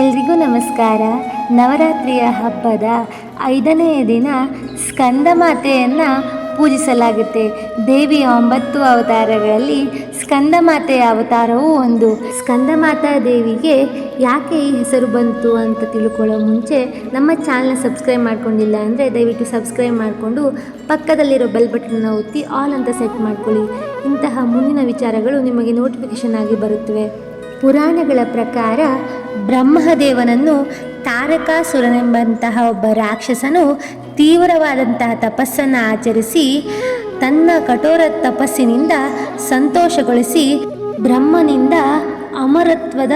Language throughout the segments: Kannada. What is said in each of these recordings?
ಎಲ್ರಿಗೂ ನಮಸ್ಕಾರ. ನವರಾತ್ರಿಯ ಹಬ್ಬದ ಐದನೆಯ ದಿನ ಸ್ಕಂದ ಮಾತೆಯನ್ನು ಪೂಜಿಸಲಾಗುತ್ತೆ. ದೇವಿಯ ಒಂಬತ್ತು ಅವತಾರಗಳಲ್ಲಿ ಸ್ಕಂದ ಮಾತೆಯ ಅವತಾರವೂ ಒಂದು. ಸ್ಕಂದ ಮಾತಾ ದೇವಿಗೆ ಯಾಕೆ ಈ ಹೆಸರು ಬಂತು ಅಂತ ತಿಳ್ಕೊಳ್ಳೋ ಮುಂಚೆ ನಮ್ಮ ಚಾನಲ್ನ ಸಬ್ಸ್ಕ್ರೈಬ್ ಮಾಡ್ಕೊಂಡಿಲ್ಲ ಅಂದರೆ ದಯವಿಟ್ಟು ಸಬ್ಸ್ಕ್ರೈಬ್ ಮಾಡಿಕೊಂಡು ಪಕ್ಕದಲ್ಲಿರೋ ಬೆಲ್ ಬಟನ್ನ ಒತ್ತಿ ಆಲ್ ಅಂತ ಸೆಟ್ ಮಾಡ್ಕೊಳ್ಳಿ. ಇಂತಹ ಮುಂದಿನ ವಿಚಾರಗಳು ನಿಮಗೆ ನೋಟಿಫಿಕೇಷನ್ ಆಗಿ ಬರುತ್ತವೆ. ಪುರಾಣಗಳ ಪ್ರಕಾರ ಬ್ರಹ್ಮದೇವನನ್ನು ತಾರಕಾಸುರನೆಂಬಂತಹ ಒಬ್ಬ ರಾಕ್ಷಸನು ತೀವ್ರವಾದಂತಹ ತಪಸ್ಸನ್ನು ಆಚರಿಸಿ ತನ್ನ ಕಠೋರ ತಪಸ್ಸಿನಿಂದ ಸಂತೋಷಗೊಳಿಸಿ ಬ್ರಹ್ಮನಿಂದ ಅಮರತ್ವದ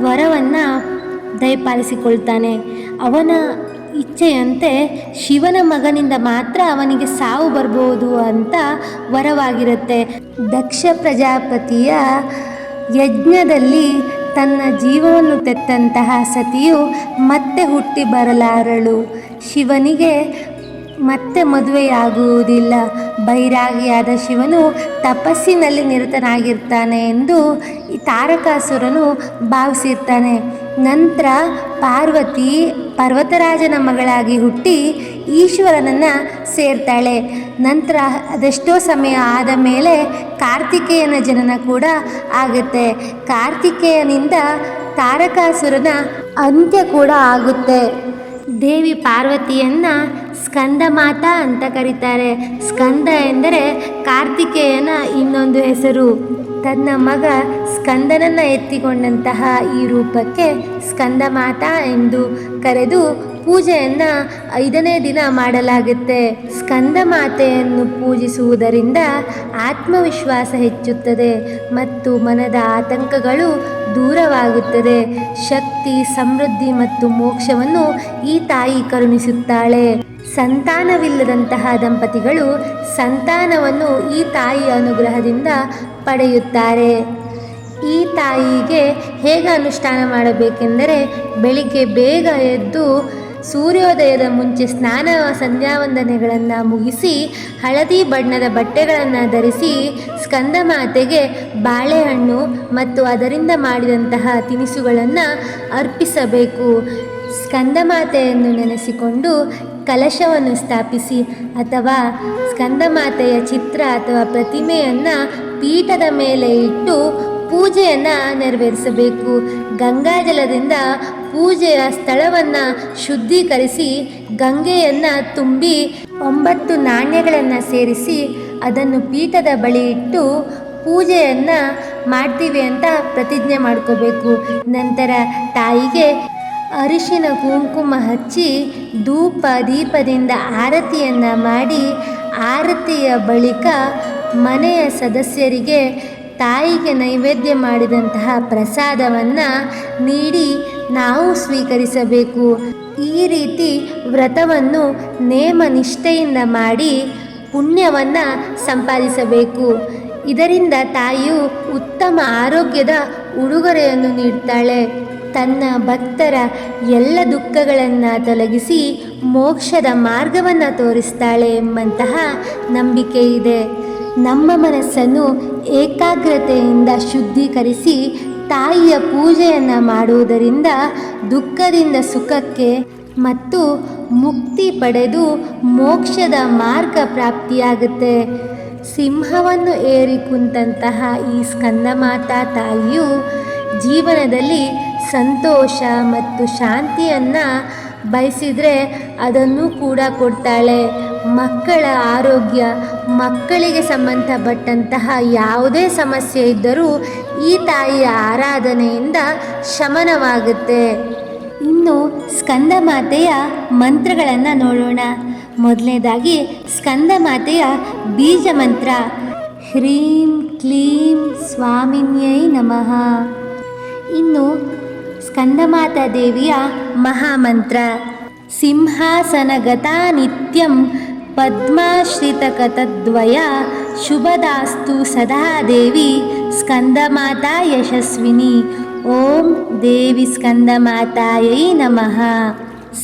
ವರವನ್ನು ದಯಪಾಲಿಸಿಕೊಳ್ತಾನೆ. ಅವನ ಇಚ್ಛೆಯಂತೆ ಶಿವನ ಮಗನಿಂದ ಮಾತ್ರ ಅವನಿಗೆ ಸಾವು ಬರಬಹುದು ಅಂತ ವರವಾಗಿರುತ್ತೆ. ದಕ್ಷ ಪ್ರಜಾಪತಿಯ ಯಜ್ಞದಲ್ಲಿ ತನ್ನ ಜೀವವನ್ನು ತೆತ್ತಂತಹ ಸತಿಯು ಮತ್ತೆ ಹುಟ್ಟಿ ಬರಲಾರಳು. ಶಿವನಿಗೆ ಮತ್ತೆ ಮದುವೆಯಾಗುವುದಿಲ್ಲ. ಬೈರಾಗಿಯಾದ ಶಿವನು ತಪಸ್ಸಿನಲ್ಲಿ ನಿರತನಾಗಿರ್ತಾನೆ ಎಂದು ತಾರಕಾಸುರನು ಭಾವಿಸಿರ್ತಾನೆ. ನಂತರ ಪಾರ್ವತಿ ಪರ್ವತರಾಜನ ಮಗಳಾಗಿ ಹುಟ್ಟಿ ಈಶ್ವರನನ್ನು ಸೇರ್ತಾಳೆ. ನಂತರ ಅದೆಷ್ಟೋ ಸಮಯ ಆದ ಮೇಲೆ ಕಾರ್ತಿಕೇಯನ ಜನನ ಕೂಡ ಆಗುತ್ತೆ. ಕಾರ್ತಿಕೇಯನಿಂದ ತಾರಕಾಸುರನ ಅಂತ್ಯ ಕೂಡ ಆಗುತ್ತೆ. ದೇವಿ ಪಾರ್ವತಿಯನ್ನ ಸ್ಕಂದ ಮಾತಾ ಅಂತ ಕರೀತಾರೆ. ಸ್ಕಂದ ಎಂದರೆ ಕಾರ್ತಿಕೇಯನ ಇನ್ನೊಂದು ಹೆಸರು. ತನ್ನ ಮಗ ಸ್ಕಂದನನ್ನು ಎತ್ತಿಕೊಂಡಂತಹ ಈ ರೂಪಕ್ಕೆ ಸ್ಕಂದ ಮಾತಾ ಎಂದು ಕರೆದು ಪೂಜೆಯನ್ನು ಐದನೇ ದಿನ ಮಾಡಲಾಗುತ್ತೆ. ಸ್ಕಂದ ಮಾತೆಯನ್ನು ಪೂಜಿಸುವುದರಿಂದ ಆತ್ಮವಿಶ್ವಾಸ ಹೆಚ್ಚುತ್ತದೆ ಮತ್ತು ಮನದ ಆತಂಕಗಳು ದೂರವಾಗುತ್ತದೆ. ಶಕ್ತಿ, ಸಮೃದ್ಧಿ ಮತ್ತು ಮೋಕ್ಷವನ್ನು ಈ ತಾಯಿ ಕರುಣಿಸುತ್ತಾಳೆ. ಸಂತಾನವಿಲ್ಲದಂತಹ ದಂಪತಿಗಳು ಸಂತಾನವನ್ನು ಈ ತಾಯಿಯ ಅನುಗ್ರಹದಿಂದ ಪಡೆಯುತ್ತಾರೆ. ಈ ತಾಯಿಗೆ ಹೇಗೆ ಅನುಷ್ಠಾನ ಮಾಡಬೇಕೆಂದರೆ, ಬೆಳಿಗ್ಗೆ ಬೇಗ ಎದ್ದು ಸೂರ್ಯೋದಯದ ಮುಂಚೆ ಸ್ನಾನ ಸಂಧ್ಯಾವಂದನೆಗಳನ್ನು ಮುಗಿಸಿ ಹಳದಿ ಬಣ್ಣದ ಬಟ್ಟೆಗಳನ್ನು ಧರಿಸಿ ಸ್ಕಂದ ಮಾತೆಗೆ ಬಾಳೆಹಣ್ಣು ಮತ್ತು ಅದರಿಂದ ಮಾಡಿದಂತಹ ತಿನಿಸುಗಳನ್ನು ಅರ್ಪಿಸಬೇಕು. ಸ್ಕಂದ ಮಾತೆಯನ್ನು ನೆನೆಸಿಕೊಂಡು ಕಲಶವನ್ನು ಸ್ಥಾಪಿಸಿ ಅಥವಾ ಸ್ಕಂದ ಮಾತೆಯ ಚಿತ್ರ ಅಥವಾ ಪ್ರತಿಮೆಯನ್ನು ಪೀಠದ ಮೇಲೆ ಇಟ್ಟು ಪೂಜೆಯನ್ನು ನೆರವೇರಿಸಬೇಕು. ಗಂಗಾಜಲದಿಂದ ಪೂಜೆಯ ಸ್ಥಳವನ್ನು ಶುದ್ಧೀಕರಿಸಿ, ಗಂಗೆಯನ್ನು ತುಂಬಿ ಒಂಬತ್ತು ನಾಣ್ಯಗಳನ್ನು ಸೇರಿಸಿ ಅದನ್ನು ಪೀಠದ ಬಳಿ ಇಟ್ಟು ಪೂಜೆಯನ್ನು ಮಾಡ್ತೀವಿ ಅಂತ ಪ್ರತಿಜ್ಞೆ ಮಾಡ್ಕೋಬೇಕು. ನಂತರ ತಾಯಿಗೆ ಅರಿಶಿನ ಕುಂಕುಮ ಹಚ್ಚಿ ಧೂಪ ದೀಪದಿಂದ ಆರತಿಯನ್ನು ಮಾಡಿ ಆರತಿಯ ಬಳಿಕ ಮನೆಯ ಸದಸ್ಯರಿಗೆ ತಾಯಿಗೆ ನೈವೇದ್ಯ ಮಾಡಿದಂತಹ ಪ್ರಸಾದವನ್ನು ನೀಡಿ ನಾವು ಸ್ವೀಕರಿಸಬೇಕು. ಈ ರೀತಿ ವ್ರತವನ್ನು ನೇಮ ನಿಷ್ಠೆಯಿಂದ ಮಾಡಿ ಪುಣ್ಯವನ್ನು ಸಂಪಾದಿಸಬೇಕು. ಇದರಿಂದ ತಾಯಿಯು ಉತ್ತಮ ಆರೋಗ್ಯದ ಉಡುಗೊರೆಯನ್ನು ನೀಡ್ತಾಳೆ. ತನ್ನ ಭಕ್ತರ ಎಲ್ಲ ದುಃಖಗಳನ್ನು ತೊಲಗಿಸಿ ಮೋಕ್ಷದ ಮಾರ್ಗವನ್ನು ತೋರಿಸ್ತಾಳೆ ಎಂಬಂತಹ ನಂಬಿಕೆ ಇದೆ. ನಮ್ಮ ಮನಸ್ಸನ್ನು ಏಕಾಗ್ರತೆಯಿಂದ ಶುದ್ಧೀಕರಿಸಿ ತಾಯಿಯ ಪೂಜೆಯನ್ನು ಮಾಡುವುದರಿಂದ ದುಃಖದಿಂದ ಸುಖಕ್ಕೆ ಮತ್ತು ಮುಕ್ತಿ ಪಡೆದು ಮೋಕ್ಷದ ಮಾರ್ಗ ಪ್ರಾಪ್ತಿಯಾಗುತ್ತೆ. ಸಿಂಹವನ್ನು ಏರಿ ಕುಂತಹ ಈ ಸ್ಕಂದಮಾತಾ ತಾಯಿಯು ಜೀವನದಲ್ಲಿ ಸಂತೋಷ ಮತ್ತು ಶಾಂತಿಯನ್ನು ಬಯಸಿದರೆ ಅದನ್ನು ಕೂಡ ಕೊಡ್ತಾಳೆ. ಮಕ್ಕಳ ಆರೋಗ್ಯ, ಮಕ್ಕಳಿಗೆ ಸಂಬಂಧಪಟ್ಟಂತಹ ಯಾವುದೇ ಸಮಸ್ಯೆ ಇದ್ದರೂ ಈ ತಾಯಿಯ ಆರಾಧನೆಯಿಂದ ಶಮನವಾಗುತ್ತೆ. ಇನ್ನು ಸ್ಕಂದ ಮಾತೆಯ ಮಂತ್ರಗಳನ್ನು ನೋಡೋಣ. ಮೊದಲನೇದಾಗಿ ಸ್ಕಂದ ಮಾತೆಯ ಬೀಜ ಮಂತ್ರ. ಹ್ರೀಂ ಕ್ಲೀಂ ಸ್ವಾಮಿನ್ಯೈ ನಮಃ. ಇನ್ನು ಸ್ಕಂದಮಾತಾ ದೇವಿಯ ಮಹಾಮಂತ್ರ. ಸಿಂಹಾಸನಗತಾ ನಿತ್ಯಂ ಪದ್ಮಾಶ್ರಿತಕತದ್ವಯ ಶುಭದಾಸ್ತು ಸದಾ ದೇವಿ ಸ್ಕಂದಮಾತಾ ಯಶಸ್ವಿನಿ ಓಂ ದೇವಿ ಸ್ಕಂದಮಾತಾಯೈ ನಮಃ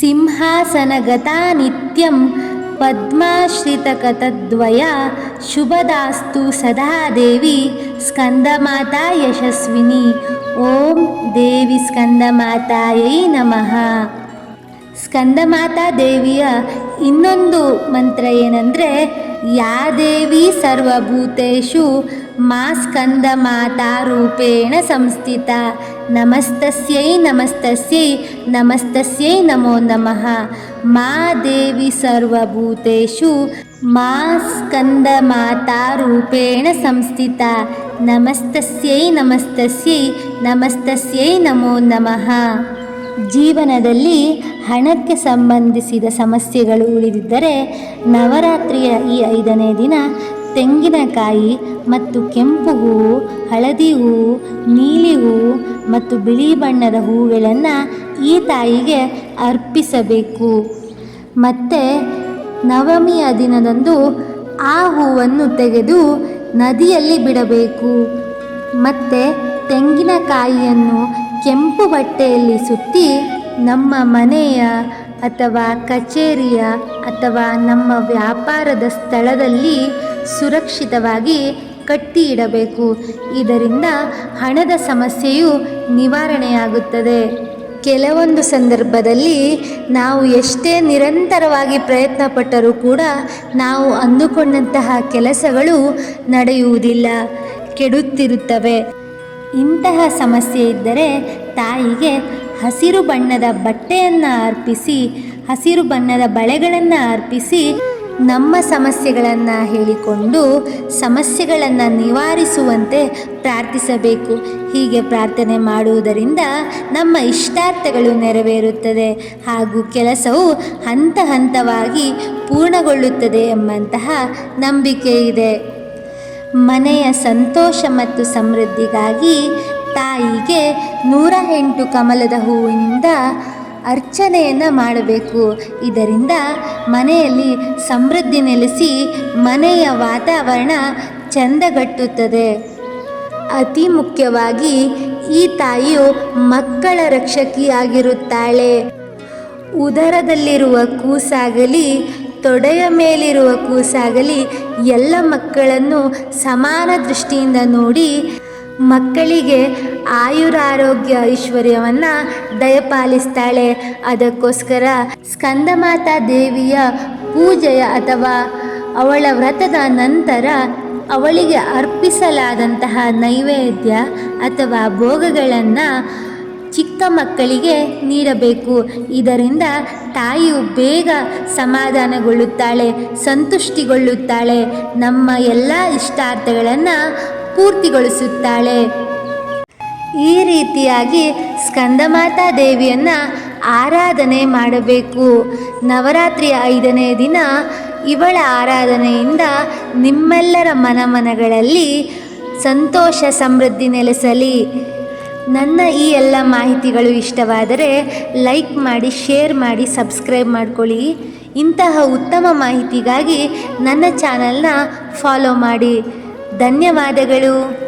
ಸಿಂಹಾಸನಗತಾ ನಿತ್ಯಂ ಪದ್ಮಾಶ್ರಿತಕತದ್ವಯ ಶುಭದಾಸ್ತು ಸದಾ ದೇವಿ ಸ್ಕಂದಮಾತಾ ಯಶಸ್ವಿನಿ ಓಂ ದೇವಿ ಸ್ಕಂದಮಾತಾಯೈ ನಮಃ ಸ್ಕಂದಮಾತಾ ದೇವಿಯ ಇನ್ನೊಂದು ಮಂತ್ರ ಏನಂದರೆ, ಯಾ ದೇವಿ ಮಾ ಮಾ ಸ್ಕಂದಮಾತಾ ರೂಪೇಣ ಸಂಸ್ಥಿತ. ನಮಸ್ತಸ್ಯೈ ನಮಸ್ತಸ್ಯೈ ನಮಸ್ತಸ್ಯೈ ನಮೋ ನಮಃ. ಮಾ ದೇವಿ ಸರ್ವಭೂತೇಶು ಮಾ ಸ್ಕಂದಮಾತಾ ರೂಪೇಣ ಸಂಸ್ಥಿತ. ನಮಸ್ತಸ್ಯೈ ನಮಸ್ತಸ್ಯೈ ನಮಸ್ತಸ್ಯೈ ನಮೋ ನಮಃ. ಜೀವನದಲ್ಲಿ ಹಣಕ್ಕೆ ಸಂಬಂಧಿಸಿದ ಸಮಸ್ಯೆಗಳು ಉಳಿದಿದ್ದರೆ ನವರಾತ್ರಿಯ ಈ ಐದನೇ ದಿನ ತೆಂಗಿನಕಾಯಿ ಮತ್ತು ಕೆಂಪು ಹೂವು, ಹಳದಿ ಹೂವು, ನೀಲಿ ಹೂವು ಮತ್ತು ಬಿಳಿ ಬಣ್ಣದ ಹೂವುಗಳನ್ನು ಈ ತಾಯಿಗೆ ಅರ್ಪಿಸಬೇಕು. ಮತ್ತು ನವಮಿಯ ದಿನದಂದು ಆ ಹೂವನ್ನು ತೆಗೆದು ನದಿಯಲ್ಲಿ ಬಿಡಬೇಕು. ಮತ್ತು ತೆಂಗಿನಕಾಯಿಯನ್ನು ಕೆಂಪು ಬಟ್ಟೆಯಲ್ಲಿ ಸುತ್ತಿ ನಮ್ಮ ಮನೆಯ ಅಥವಾ ಕಚೇರಿಯ ಅಥವಾ ನಮ್ಮ ವ್ಯಾಪಾರದ ಸ್ಥಳದಲ್ಲಿ ಸುರಕ್ಷಿತವಾಗಿ ಕಟ್ಟಿ ಇಡಬೇಕು. ಇದರಿಂದ ಹಣದ ಸಮಸ್ಯೆಯು ನಿವಾರಣೆಯಾಗುತ್ತದೆ. ಕೆಲವೊಂದು ಸಂದರ್ಭದಲ್ಲಿ ನಾವು ಎಷ್ಟೇ ನಿರಂತರವಾಗಿ ಪ್ರಯತ್ನ ಪಟ್ಟರೂ ಕೂಡ ನಾವು ಅಂದುಕೊಂಡಂತಹ ಕೆಲಸಗಳು ನಡೆಯುವುದಿಲ್ಲ, ಕೆಡುತ್ತಿರುತ್ತವೆ. ಇಂತಹ ಸಮಸ್ಯೆ ಇದ್ದರೆ ತಾಯಿಗೆ ಹಸಿರು ಬಣ್ಣದ ಬಟ್ಟೆಯನ್ನು ಅರ್ಪಿಸಿ, ಹಸಿರು ಬಣ್ಣದ ಬಳೆಗಳನ್ನು ಅರ್ಪಿಸಿ ನಮ್ಮ ಸಮಸ್ಯೆಗಳನ್ನು ಹೇಳಿಕೊಂಡು ಸಮಸ್ಯೆಗಳನ್ನು ನಿವಾರಿಸುವಂತೆ ಪ್ರಾರ್ಥಿಸಬೇಕು. ಹೀಗೆ ಪ್ರಾರ್ಥನೆ ಮಾಡುವುದರಿಂದ ನಮ್ಮ ಇಷ್ಟಾರ್ಥಗಳು ನೆರವೇರುತ್ತದೆ ಹಾಗೂ ಕೆಲಸವು ಹಂತ ಹಂತವಾಗಿ ಪೂರ್ಣಗೊಳ್ಳುತ್ತದೆ ಎಂಬಂತಹ ನಂಬಿಕೆ ಇದೆ. ಮನೆಯ ಸಂತೋಷ ಮತ್ತು ಸಮೃದ್ಧಿಗಾಗಿ ತಾಯಿಗೆ ನೂರ ಎಂಟು ಕಮಲದ ಹೂವಿನಿಂದ ಅರ್ಚನೆಯನ್ನು ಮಾಡಬೇಕು. ಇದರಿಂದ ಮನೆಯಲ್ಲಿ ಸಮೃದ್ಧಿ ನೆಲೆಸಿ ಮನೆಯ ವಾತಾವರಣ ಚಂದಗಟ್ಟುತ್ತದೆ. ಅತಿ ಮುಖ್ಯವಾಗಿ ಈ ತಾಯಿಯು ಮಕ್ಕಳ ರಕ್ಷಕಿಯಾಗಿರುತ್ತಾಳೆ. ಉದರದಲ್ಲಿರುವ ಕೂಸಾಗಲಿ ತೊಡೆಯ ಮೇಲಿರುವ ಕೂಸಾಗಲಿ ಎಲ್ಲ ಮಕ್ಕಳನ್ನು ಸಮಾನ ದೃಷ್ಟಿಯಿಂದ ನೋಡಿ ಮಕ್ಕಳಿಗೆ ಆಯುರಾರೋಗ್ಯ ಐಶ್ವರ್ಯವನ್ನು ದಯಪಾಲಿಸ್ತಾಳೆ. ಅದಕ್ಕೋಸ್ಕರ ಸ್ಕಂದಮಾತಾ ದೇವಿಯ ಪೂಜೆಯ ಅಥವಾ ಅವಳ ವ್ರತದ ನಂತರ ಅವಳಿಗೆ ಅರ್ಪಿಸಲಾದಂತಹ ನೈವೇದ್ಯ ಅಥವಾ ಭೋಗಗಳನ್ನು ಚಿಕ್ಕ ಮಕ್ಕಳಿಗೆ ನೀಡಬೇಕು. ಇದರಿಂದ ತಾಯಿಯು ಬೇಗ ಸಮಾಧಾನಗೊಳ್ಳುತ್ತಾಳೆ, ಸಂತುಷ್ಟಿಗೊಳ್ಳುತ್ತಾಳೆ, ನಮ್ಮ ಎಲ್ಲ ಇಷ್ಟಾರ್ಥಗಳನ್ನು ಪೂರ್ತಿಗೊಳಿಸುತ್ತಾಳೆ. ಈ ರೀತಿಯಾಗಿ ಸ್ಕಂದಮಾತಾ ದೇವಿಯನ್ನು ಆರಾಧನೆ ಮಾಡಬೇಕು. ನವರಾತ್ರಿಯ ಐದನೇ ದಿನ ಇವಳ ಆರಾಧನೆಯಿಂದ ನಿಮ್ಮೆಲ್ಲರ ಮನಮನಗಳಲ್ಲಿ ಸಂತೋಷ ಸಮೃದ್ಧಿ ನೆಲೆಸಲಿ. ನನ್ನ ಈ ಎಲ್ಲ ಮಾಹಿತಿಗಳು ಇಷ್ಟವಾದರೆ ಲೈಕ್ ಮಾಡಿ, ಶೇರ್ ಮಾಡಿ, ಸಬ್ಸ್ಕ್ರೈಬ್ ಮಾಡ್ಕೊಳ್ಳಿ. ಇಂತಹ ಉತ್ತಮ ಮಾಹಿತಿಗಾಗಿ ನನ್ನ ಚಾನಲ್ನ ಫಾಲೋ ಮಾಡಿ. ಧನ್ಯವಾದಗಳು.